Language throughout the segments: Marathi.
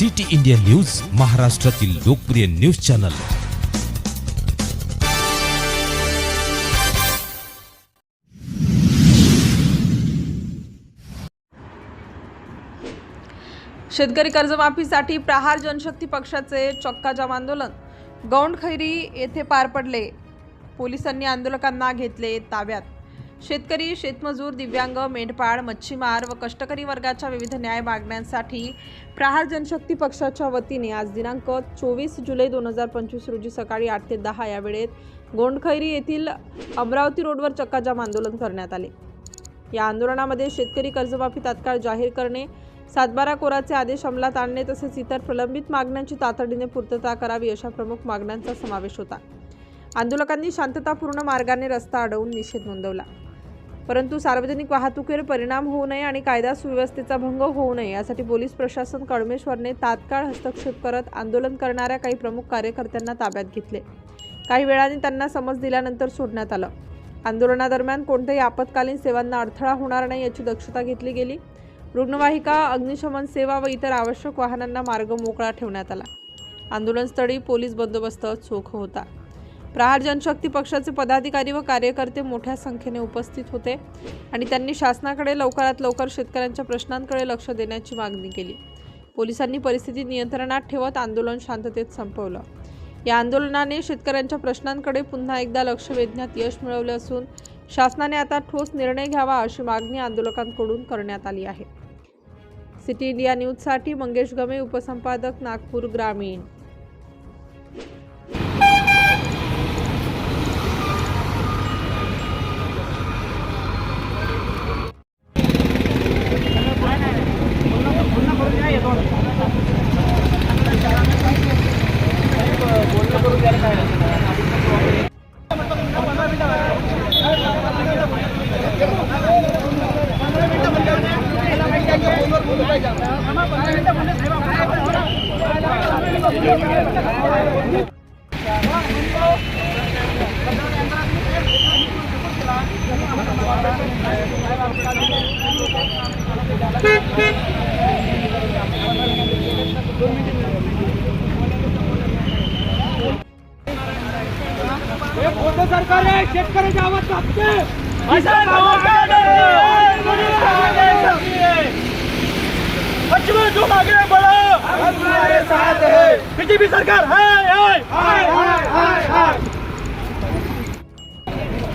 सिटी इंडिया न्यूज महाराष्ट्रातील लोकप्रिय न्यूज चॅनल. शेतकरी कर्जमाफीसाठी प्रहार जनशक्ती पक्षाचे चक्काजाम आंदोलन. गौंडखैरी येथे पार पडले. पोलिसांनी आंदोलकांना घेतले ताब्यात. शेतकरी शेतमजूर दिव्यांग मेंढपाळ मच्छीमार व कष्टकरी वर्गाच्या विविध न्याय मागण्यांसाठी प्रहार जनशक्ती पक्षाच्या वतीने आज दिनांक चोवीस जुलै दोन हजार पंचवीस रोजी सकाळी आठ ते दहा या वेळेत गोंडखैरी येथील अमरावती रोडवर चक्काजाम आंदोलन करण्यात आले. या आंदोलनामध्ये शेतकरी कर्जमाफी तात्काळ जाहीर करणे सातबारा कोराचे आदेश अंमलात आणणे तसेच इतर प्रलंबित मागण्यांची तातडीने पूर्तता करावी अशा प्रमुख मागण्यांचा समावेश होता. आंदोलकांनी शांततापूर्ण मार्गाने रस्ता अडवून निषेध नोंदवला. परंतु सार्वजनिक वाहतुकीवर परिणाम होऊ नये आणि कायदा सुव्यवस्थेचा भंग होऊ नये यासाठी पोलीस प्रशासन कडमेश्वरने तात्काळ हस्तक्षेप करत आंदोलन करणाऱ्या काही प्रमुख कार्यकर्त्यांना ताब्यात घेतले. काही वेळाने त्यांना समज दिल्यानंतर सोडण्यात आलं. आंदोलनादरम्यान कोणत्याही आपत्कालीन सेवांना अडथळा होणार नाही याची दक्षता घेतली गेली. रुग्णवाहिका अग्निशमन सेवा व इतर आवश्यक वाहनांना मार्ग मोकळा ठेवण्यात आला. आंदोलनस्थळी पोलीस बंदोबस्त चोख होता. प्रहार जनशक्ती पक्षाचे पदाधिकारी व कार्यकर्ते मोठ्या संख्येने उपस्थित होते आणि त्यांनी शासनाकडे लवकरात लवकर शेतकऱ्यांच्या प्रश्नांकडे लक्ष देण्याची मागणी केली. पोलिसांनी परिस्थिती नियंत्रणात ठेवत आंदोलन शांततेत संपवलं. या आंदोलनाने शेतकऱ्यांच्या प्रश्नांकडे पुन्हा एकदा लक्ष वेधण्यात यश मिळवले असून शासनाने आता ठोस निर्णय घ्यावा अशी मागणी आंदोलकांकडून करण्यात आली आहे. सिटी इंडिया न्यूजसाठी मंगेश गमे उपसंपादक नागपूर ग्रामीण. सरकार आहे शेतकऱ्याच्या आवाज कापते पश्चिमी तुम बड़ा बीजेपी सरकार हाय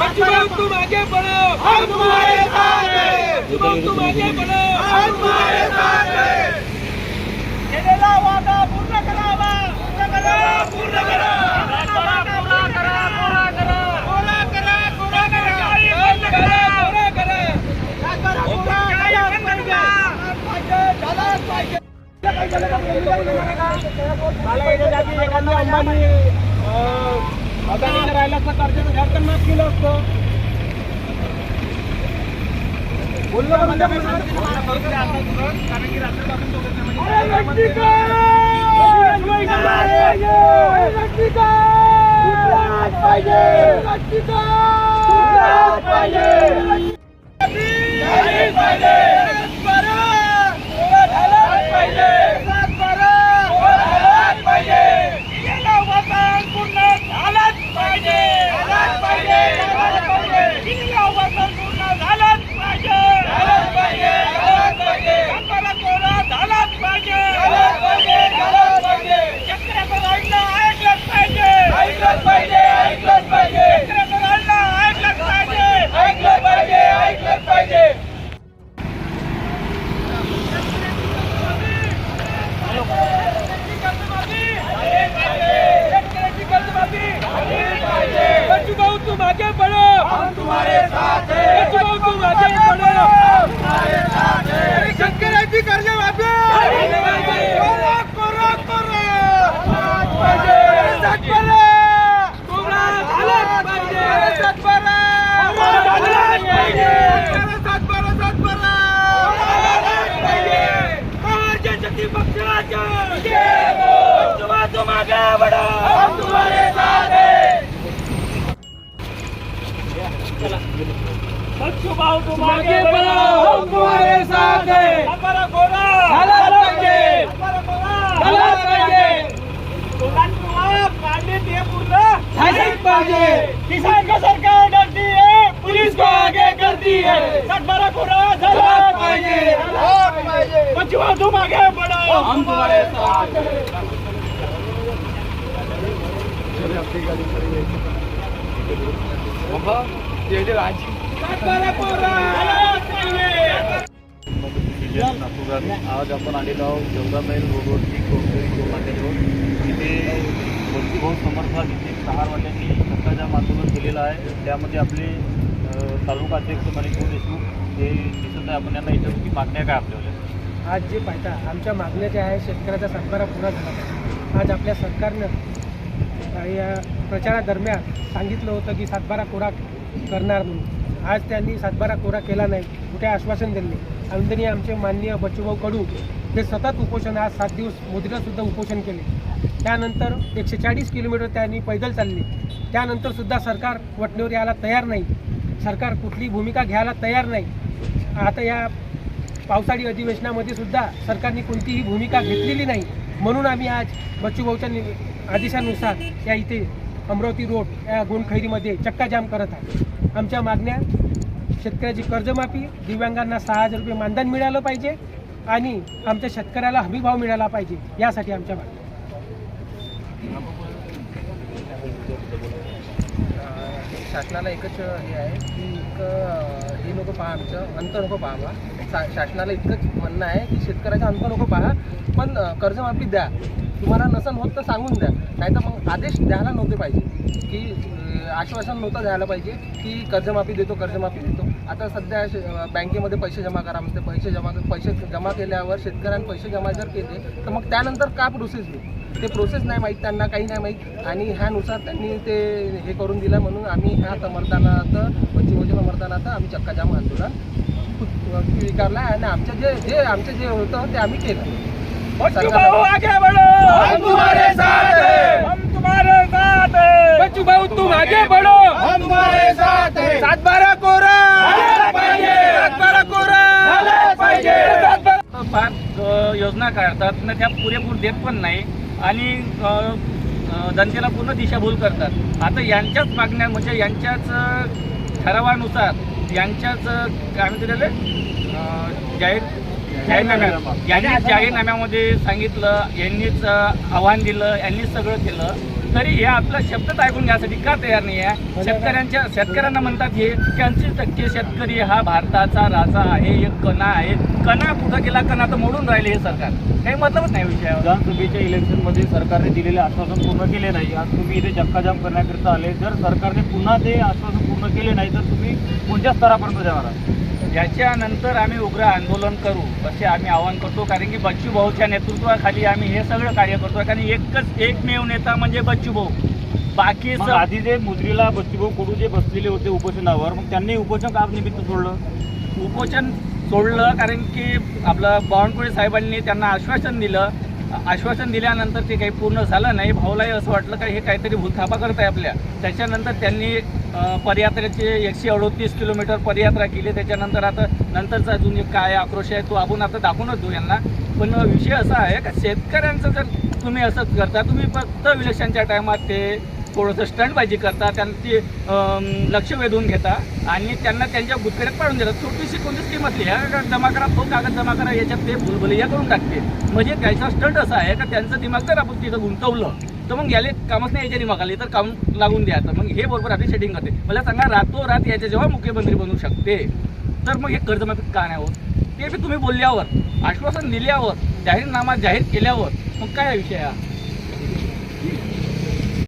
बच्चों तुम आगे बढ़ो हम तुम्हारे साथ हैं तुम तुम आगे बढ़ो हम तुम्हारे साथ हैं केलेला वादा पूर्ण करावा पूर्ण करा पूर्ण करा झालाच पाहिजे मला याच्या जागी एखादा अंबानी अदानीने राहिला असता व्याज तर माफ केलं असतं. बोललो का म्हणजे! पाहिजे व्यक्तिगत! पाहिजे झालीच पाहिजे सातबारा! झालाच पाहिजे सातबारा! झालाच पाहिजे गेला वचन पूर्ण झालाच पाहिजे झालाच पाहिजे झालाच पाहिजे गेला वचन पूर्ण झालाच पाहिजे झालाच पाहिजे झालाच पाहिजे सातबारा कोरा झालाच पाहिजे झालाच पाहिजे झालाच पाहिजे शेतकऱ्याचं रडणं ऐकलंच पाहिजे ऐकलंच पाहिजे ऐकलंच पाहिजे शेतकऱ्याचं रडणं ऐकलंच पाहिजे आगे बढ़ो हम तुम्हारे साथ हैं बच्चू भाऊ तुम आगे बढ़ो हम तुम्हारे साथ हैं हमारा गोरा झालाच पाहिजे हमारा गोरा झालाच पाहिजे मुलांना काढण्यात हे पूर्ण झालीच पाहिजे किसान का सरकार डरती है पुलिस को है सातबारा गोरा झालाच पाहिजे. बच्चू भाऊ तुम आगे बढ़ो हम तुम्हारे साथ हैं सातबारा गोरा झालाच पाहिजे विजय नागपूर आज आपण आलेलो आहोत जवदा मैल रोडवरती कोणतरी गोमाटे रोड तिथे बंधुभाऊ समर्थक इथे सहारवाल्यांनी चक्काजाम आंदोलन केलेलं आहे. त्यामध्ये आपले तालुका अध्यक्ष मणिपूर देशमुख हे दिसत आहे. आपण यांना इथं की मागण्या काय आपल्याला आज जे पाहता आमच्या मागण्या ज्या आहे शेतकऱ्याचा सातबारा पुरा झाला आज आपल्या सरकारनं या प्रचारादरम्यान सांगितलं होतं की सातबारा कोरा करणार म्हणून. आज त्यांनी सातबारा कोरा केला नाही कुठे आश्वासन दिले आमदनी आमचे माननीय बच्चूभाऊ कडू हे सतत उपोषण आज सात दिवस मोदीलासुद्धा उपोषण केले. त्यानंतर एकशे चाळीस किलोमीटर त्यांनी पैदल चालले. त्यानंतरसुद्धा सरकार वटणीवर यायला तयार नाही. सरकार कुठली भूमिका घ्यायला तयार नाही. आता या पावसाळी अधिवेशनामध्ये सुद्धा सरकारने कोणतीही भूमिका घेतलेली नाही. म्हणून आम्ही आज बच्चूभाऊच्या नि आदेशानुसार या इथे अमरावती रोड या गोंडखैरीमध्ये चक्काजाम करत आहे. आमच्या मागण्या शेतकऱ्याची कर्जमाफी दिव्यांगांना सहा हजार रुपये मानधन मिळालं पाहिजे आणि आमच्या शेतकऱ्याला हमीभाव मिळाला पाहिजे यासाठी आमच्या मागण्या. शासनाला एकच हे आहे की एक हे नको पहा आमचं अंत नको पहावा शा शासनाला इतकंच म्हणणं आहे की शेतकऱ्याचं अंत नको पहा पण कर्जमाफी द्या. तुम्हाला नसन होत तर सांगून द्या. नाही तर मग आदेश द्यायला नव्हते पाहिजे. की आश्वासन नव्हतं द्यायला पाहिजे की कर्जमाफी देतो कर्जमाफी देतो. आता सध्या बँकेमध्ये पैसे जमा करा म्हणते. पैसे जमा पैसे जमा केल्यावर शेतकऱ्यांनी पैसे जमा जर केले तर मग त्यानंतर का प्रोसेस होईल? ते प्रोसेस नाही माहीत त्यांना काही नाही माहीत. आणि ह्यानुसार त्यांनी ते हे करून दिलं म्हणून आम्ही ह्या समर्थनार्थ पश्चिमोच्या समर्थनार्थ आम्ही चक्काजाम आंदोलन स्वीकारलं आणि आमचं जे जे आमचं जे होतं ते आम्ही केलं. बच्चू भाऊ आगे बढ़ो! हम तुम्हारे साथ हैं हम तुम्हारे साथ हैं। बच्चू भाऊ तुम आगे बढ़ो! हम तुम्हारे साथ हैं। सात बारा कोरा पाहिजे सात बारा कोरा पाहिजे फार अ, योजना काढतात. न त्या पुरेपूर देत पण नाही. आणि जनतेला पूर्ण दिशाभूल करतात. आता यांच्याच मागण्या म्हणजे यांच्याच ठरावानुसार यांच्याच काय म्हणते त्याले? जाहीर जाहीरनाम्यात यांनी जाहीरनाम्यामध्ये सांगितलं यांनीच आव्हान दिलं यांनीच सगळं केलं. तरी हे आपला शब्दच ऐकून घ्यासाठी का तयार नाही आहे. शेतकऱ्यांच्या शेतकऱ्यांना म्हणतात हे की ऐंशी टक्के शेतकरी हा भारताचा राजा आहे एक कणा आहे. कणा कुठं गेला कणा तर मोडून राहिले हे सरकार. काही मतलबच नाही विषयावर. विधानसभेच्या इलेक्शनमध्ये सरकारने दिलेले आश्वासन पूर्ण केले नाही. आज तुम्ही इथे चक्काजाम करण्याकरिता आले. जर सरकारने पुन्हा ते आश्वासन पूर्ण केले नाही तर तुम्ही कोणत्या स्तरापर्यंत जाणार आहात? याच्यानंतर आम्ही उग्र आंदोलन करू असे आम्ही आवाहन करतो. कारण की बच्चू भाऊच्या नेतृत्वाखाली आम्ही हे सगळं कार्य करतो कारण एकच एकमेव नेता म्हणजे बच्चू भाऊ. बाकी आधी जे मुजरीला बच्चूभाऊ कडू जे बसलेले होते उपोषणावर मग त्यांनी उपोषण का निमित्त सोडलं? उपोषण सोडलं कारण की आपलं बावनकुळे साहेबांनी त्यांना आश्वासन दिलं. आश्वासन दिल्यानंतर ते काही पूर्ण झालं नाही. भाऊलाही असं वाटलं का हे काहीतरी भूलथापा करत आहे आपल्या. त्याच्यानंतर त्यांनी पदयात्रेचे एकशे अडोतीस किलोमीटर पदयात्रा केली. त्याच्यानंतर आता नंतरचा अजून एक काय आक्रोश आहे तो आपण आता दाखवूनच देऊ यांना. पण विषय असा आहे का शेतकऱ्यांचं जर तुम्ही असंच करता तुम्ही फक्त इलेक्शनच्या टायमात ते थोडंसं स्टंटबाजी करता त्यांची अं, लक्ष वेधून घेता आणि त्यांना त्यांच्या गुतकड्यात पाडून देतात छोटीशी कोणती स्कीम असली ह्या कागद जमा करा तो कागद जमा करा याच्यात ते भुलभुलैया करून टाकते. म्हणजे त्याचा स्टंट असा आहे का त्यांचं दिमाग जर आपण तिथं गुंतवलं तर मग याले कामच नाही याच्या दिमागाला तर काम लागून द्यायचं मग हे बरोबर आपली सेटिंग करते. मला सांगा रातोरात याच्या जेव्हा मुख्यमंत्री बनू शकते तर मग हे कर्जमाफी का नाही होत? ते बी तुम्ही बोलल्यावर आश्वासन दिल्यावर जाहीरनामा जाहीर केल्यावर मग काय विषय हा?